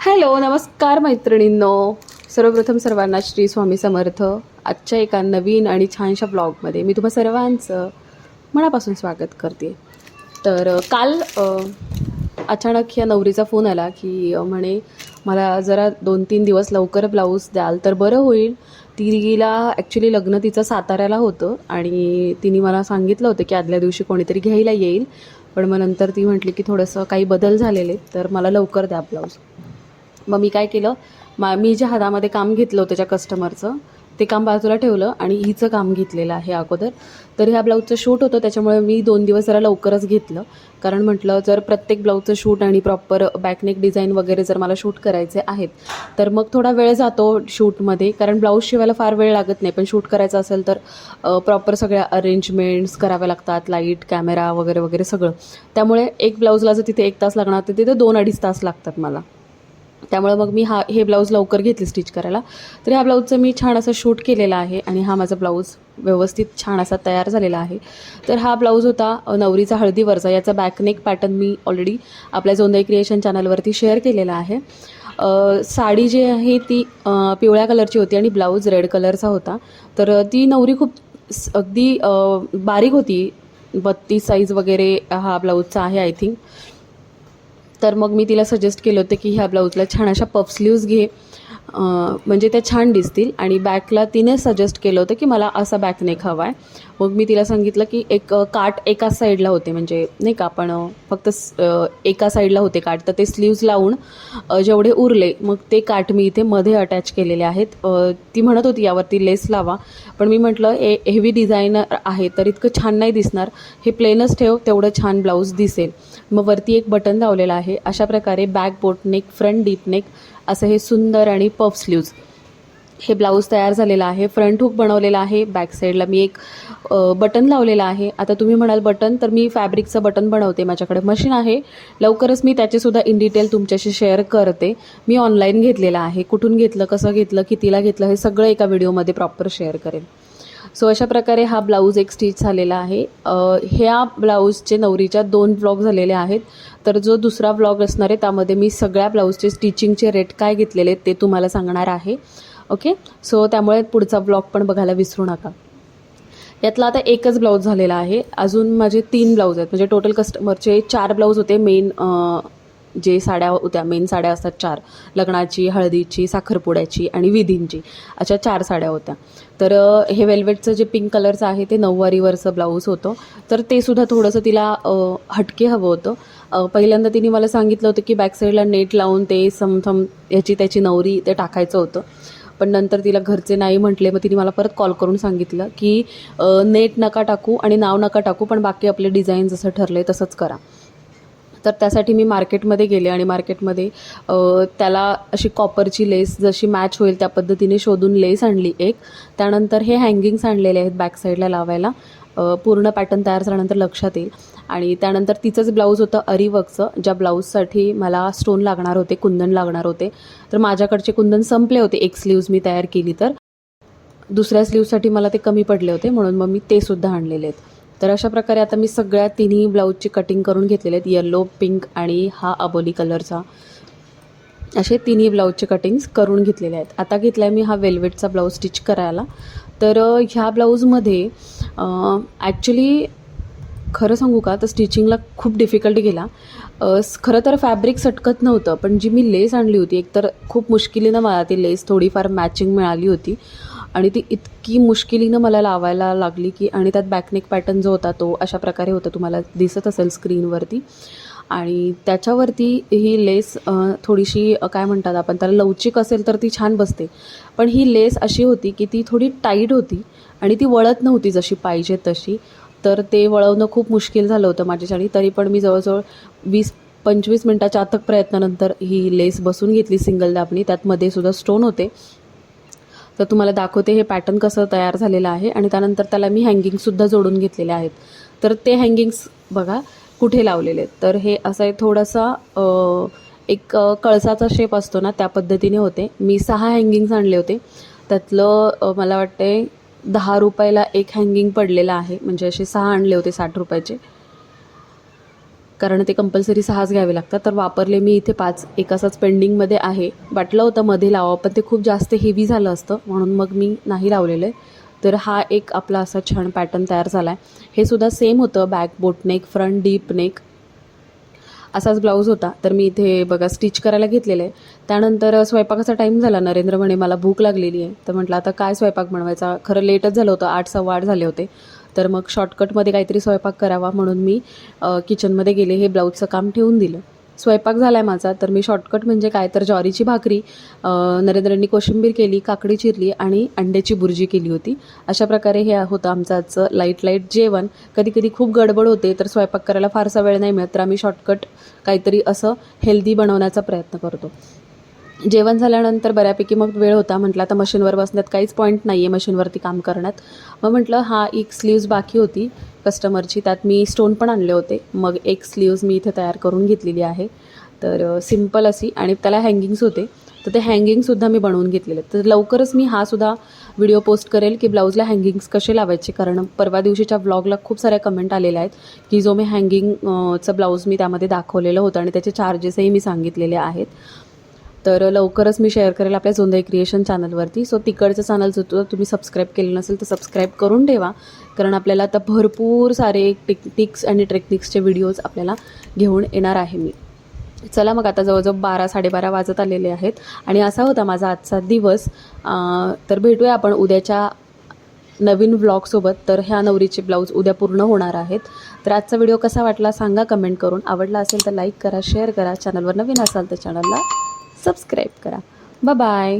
Hello नमस्कार मैत्रिणींनो. सर्वप्रथम सर्वांना श्री स्वामी समर्थ. आजच्या एका नवीन आणि छानशा ब्लॉगमध्ये मी तुम्हा सर्वांचं मनापासून स्वागत करते. तर काल अचानक या नवरीचा फोन आला की म्हणे मला जरा दोन तीन दिवस लवकर ब्लाऊज द्याल तर बरं होईल. तिला ॲक्च्युली लग्न तिचं साताऱ्याला होतं आणि तिने मला सांगितलं होतं की आदल्या दिवशी कोणीतरी घ्यायला येईल. पण मग नंतर ती म्हटली की थोडंसं काही बदल झालेले तर मला लवकर द्या ब्लाऊज. मग मी काय केलं? मा मी ज्या हातामध्ये काम घेतलं होतं त्या कस्टमरचं ते काम बाजूला ठेवलं आणि हिचं काम घेतलेलं आहे अगोदर. तर ह्या ब्लाऊजचं शूट होतं त्याच्यामुळे मी दोन दिवस जरा लवकरच घेतलं. कारण म्हटलं जर प्रत्येक ब्लाऊजचं शूट आणि प्रॉपर बॅकनेक डिझाईन वगैरे जर मला शूट करायचे आहेत तर मग थोडा वेळ जातो शूटमध्ये कारण ब्लाऊज शिवायला फार वेळ लागत नाही पण शूट करायचं असेल तर प्रॉपर सगळ्या अरेंजमेंट्स कराव्या लागतात लाइट कॅमेरा वगैरे वगैरे सगळं. त्यामुळे एक ब्लाऊजला जर तिथे एक तास लागणार तर तिथे दोन अडीच तास लागतात मला. त्यामुळे मग मी हा हे ब्लाऊज लवकर घेतली स्टिच करायला. तर ह्या ब्लाऊजचं मी छान असं शूट केलेलं आहे आणि हा माझा ब्लाऊज व्यवस्थित छान असा तयार झालेला आहे. तर हा ब्लाऊज होता नवरीचा हळदीवरचा याचा बॅकनेक पॅटर्न मी ऑलरेडी आपल्या जोंदई क्रिएशन चॅनलवरती शेअर केलेला आहे. साडी जी आहे ती पिवळ्या कलरची होती आणि ब्लाऊज रेड कलरचा होता. तर ती नवरी खूप अगदी बारीक होती. बत्तीस साईज वगैरे हा ब्लाऊजचा आहे आय थिंक तर मग मी तिला सजेस्ट केलं होतं की ह्या ब्लाऊजला छान अशा पफ स्लीव्ज घे. म्हणजे त्या छान दिसतील. आणि बॅकला तिने सजेस्ट केलं होतं की मला असा बॅकनेक हवा आहे मग मी तिला सांगितलं की एक काट एका साईडला होते. म्हणजे नाही का आपण फक्त एका साईडला होते काट तर ते स्लीव्ज लावून जेवढे उरले मग ते काट मी इथे मध्ये अटॅच केलेले आहेत. ती म्हणत होती यावरती लेस लावा. पण मी म्हटलं ए हेवी डिझायनर आहे तर इतकं छान नाही दिसणार. हे प्लेनच ठेव तेवढं छान ब्लाऊज दिसेल. मग वरती एक बटन लावलेलं आहे. अशा प्रकारे back boat neck front deep neck असं हे सुंदर आणि पफ स्लीव्ज हे ब्लाऊज तयार झालेलं आहे. फ्रंट हुक बनवलेला आहे. बॅक साईडला मी एक बटन लावलेलं आहे. आता तुम्ही म्हणाल बटन तर मी फॅब्रिकचं बटन बनवते. माझ्याकडे मशीन आहे. लवकरच मी त्याचेसुद्धा इन डिटेल तुमच्याशी शेअर करते. मी ऑनलाईन घेतलेलं आहे. कुठून घेतलं कसं घेतलं कितीला घेतलं हे सगळं एका व्हिडिओमध्ये प्रॉपर शेअर करेन. सो अशा प्रकारे हा ब्लाऊज एक स्टिच झालेला आहे. ह्या ब्लाऊजचे नवरीच्या दोन ब्लॉग झालेले आहेत. तर जो दुसरा ब्लॉग असणार आहे त्यामध्ये मी सगळ्या ब्लाऊजचे स्टिचिंगचे रेट काय घेतलेले आहेत ते तुम्हाला सांगणार आहे. ओके सो त्यामुळे पुढचा ब्लॉग पण बघायला विसरू नका. यातला आता एकच ब्लाऊज झालेला आहे. अजून माझे तीन ब्लाऊज आहेत. म्हणजे टोटल कस्टमरचे चार ब्लाऊज होते मेन जे साड्या होत्या मेन साड्या असतात चार लग्नाची हळदीची साखरपुड्याची आणि विधींची अशा चार साड्या होत्या. तर हे वेल्वेटचं जे पिंक कलरचं आहे ते नऊवारीवरचं ब्लाऊज होतं. तर ते सुद्धा थोडंसं तिला हटके हवं होतं. पहिल्यांदा तिने मला सांगितलं होतं की बॅक साईडला नेट लावून ते समथम ह्याची त्याची नवरी ते टाकायचं होतं. पण नंतर तिला घरचे नाही म्हटले मग तिने मला परत कॉल करून सांगितलं की नेट नका टाकू आणि नाव नका टाकू पण बाकी आपले डिझाईन जसं ठरले तसंच करा. तर त्यासाठी मी मार्केटमध्ये गेले आणि मार्केटमध्ये त्याला अशी कॉपरची लेस जशी मॅच होईल त्या पद्धतीने शोधून लेस आणली एक. त्यानंतर हे हँगिंग्स आणलेले आहेत बॅक साईडला लावायला. पूर्ण पॅटर्न तयार झाल्यानंतर लक्षात येईल. आणि त्यानंतर तिचंच ब्लाऊज होतं अरीवर्कचं ज्या ब्लाऊजसाठी मला स्टोन लागणार होते कुंदन लागणार होते. तर माझ्याकडचे कुंदन संपले होते. एक स्लीव्ज मी तयार केली तर. दुसऱ्या स्लीवसाठी मला ते कमी पडले होते म्हणून मग मी ते सुद्धा आणलेले आहेत. तर अशा प्रकारे आता मी सगळ्या तिन्ही ब्लाऊजची कटिंग करून घेतलेले आहेत. येल्लो पिंक आणि हा अबोली कलरचा असे तिन्ही ब्लाऊजचे कटिंग्स करून घेतलेले आहेत. आता घेतला आहे मी हा वेल्वेटचा ब्लाऊज स्टिच करायला. तर ह्या ब्लाऊजमध्ये ॲक्च्युली खरं सांगू का? तर स्टिचिंगला खूप डिफिकल्ट गेला. खरं तर फॅब्रिक सटकत नव्हतं पण जी मी लेस आणली होती एकतर खूप मुश्किलीनं मला ती लेस थोडीफार मॅचिंग मिळाली होती. आणि ती इतकी मुश्किलीनं मला लावायला लागली की आणि त्यात बॅकनेक पॅटर्न जो होता तो अशा प्रकारे होता तुम्हाला दिसत असेल स्क्रीनवरती आणि त्याच्यावरती ही लेस थोडीशी काय म्हणतात आपण त्याला लवचिक असेल तर ती छान बसते. पण ही लेस अशी होती की ती थोडी टाईट होती आणि ती वळत नव्हती जशी पाहिजे तशी. तर ते वळवणं खूप मुश्किल झालं होतं माझ्यासाठी. तरी पण मी जवळजवळ वीस पंचवीस मिनटाच्या अथक प्रयत्नानंतर ही लेस बसून घेतली सिंगल दाबणी त्यात मध्ये सुद्धा स्टोन होते. तर तुम्हाला दाखवते हे पॅटर्न कसं तयार झालेलं आहे. आणि त्यानंतर त्याला मी हँगिंगसुद्धा जोडून घेतलेले आहेत. तर ते हँगिंग्स बघा कुठे लावलेले आहेत. तर हे असं आहे थोडासा एक कळसाचा शेप असतो ना त्या पद्धतीने होते. मी सहा हँगिंग्स आणले होते. त्यातलं मला वाटते दहा रुपयाला एक हँगिंग पडलेलं आहे. म्हणजे असे सहा आणले होते साठ रुपयाचे. कारण ते कंपल्सरी सहाच घ्यावे लागतात. तर वापरले मी इथे पाच एक असाच पेंडिंगमध्ये आहे. वाटलं होतं मध्ये लावावं पण ते खूप जास्त हेवी झालं असतं. म्हणून मग मी नाही लावलेलं आहे. तर हा एक आपला असा छान पॅटर्न तयार झाला आहे हे सुद्धा सेम होतं. Back boat neck front deep neck असाच ब्लाऊज होता. तर मी इथे बघा स्टिच करायला घेतलेलं आहे. त्यानंतर स्वयंपाकाचा टाईम झाला. नरेंद्र म्हणे मला भूक लागलेली आहे. तर म्हटलं आता काय स्वयंपाक बनवायचा? खरं लेटच झालं होतं. आठ सव्वा आठ झाले होते. तर मग शॉर्टकटमध्ये काहीतरी स्वयंपाक करावा म्हणून मी किचनमध्ये गेले हे ब्लाऊजचं काम ठेवून दिलं. स्वयंपाक झाला आहे माझा तर मी शॉर्टकट म्हणजे काय? तर ज्वारीची भाकरी नरेंद्रांनी कोशिंबीर केली काकडी चिरली आणि अंड्याची बुर्जी केली होती. अशा प्रकारे हे होतं आमचं आजचं लाइट लाइट जेवण. कधी कधी खूप गडबड होते तर स्वयंपाक करायला फारसा वेळ नाही मिळत तर आम्ही शॉर्टकट काहीतरी असं हेल्दी बनवण्याचा प्रयत्न करतो. जेवण झाल्यानंतर बऱ्यापैकी मग वेळ होता. म्हटलं आता मशीनवर बसण्यात काहीच पॉईंट नाही आहे मशीनवरती काम करण्यात. मग म्हटलं हा एक स्लीव्ज बाकी होती कस्टमरची त्यात मी स्टोन पण आणले होते. मग एक स्लीव्ज मी इथे तयार करून घेतलेली आहे. तर सिंपल अशी आणि त्याला हँगिंग्स होते. तर ते हँगिंगसुद्धा मी बनवून घेतलेले. आहेत. तर लवकरच मी हा सुद्धा व्हिडिओ पोस्ट करेल की ब्लाऊजला हँगिंग्स कसे लावायचे. कारण परवा दिवशीच्या ब्लॉगला खूप साऱ्या कमेंट आलेल्या आहेत की जो मी हँगिंगचं ब्लाऊज मी त्यामध्ये दाखवलेलं होतं आणि त्याचे चार्जेसही मी सांगितलेले आहेत. तर लवकरच मी शेअर करेल आपल्या जोंदाई क्रिएशन चॅनलवरती सो तिकडचं चॅनल जो तो तुम्ही सबस्क्राईब केलं नसेल तर सबस्क्राईब करून ठेवा. कारण आपल्याला आता भरपूर सारे टिक टिक्स आणि टेक्निक्सचे व्हिडिओज आपल्याला घेऊन येणार आहे मी. चला मग आता जवळजवळ बारा साडेबारा वाजत आलेले आहेत. आणि असा होता माझा आजचा दिवस. तर भेटूया आपण उद्याच्या नवीन व्लॉगसोबत तर ह्या नवरीचे ब्लाऊज उद्या पूर्ण होणार आहेत. तर आजचा व्हिडिओ कसा वाटला सांगा कमेंट करून. आवडला असेल तर लाईक करा शेअर करा. चॅनलवर नवीन असाल तर चॅनलला सबस्क्राईब करा. बाय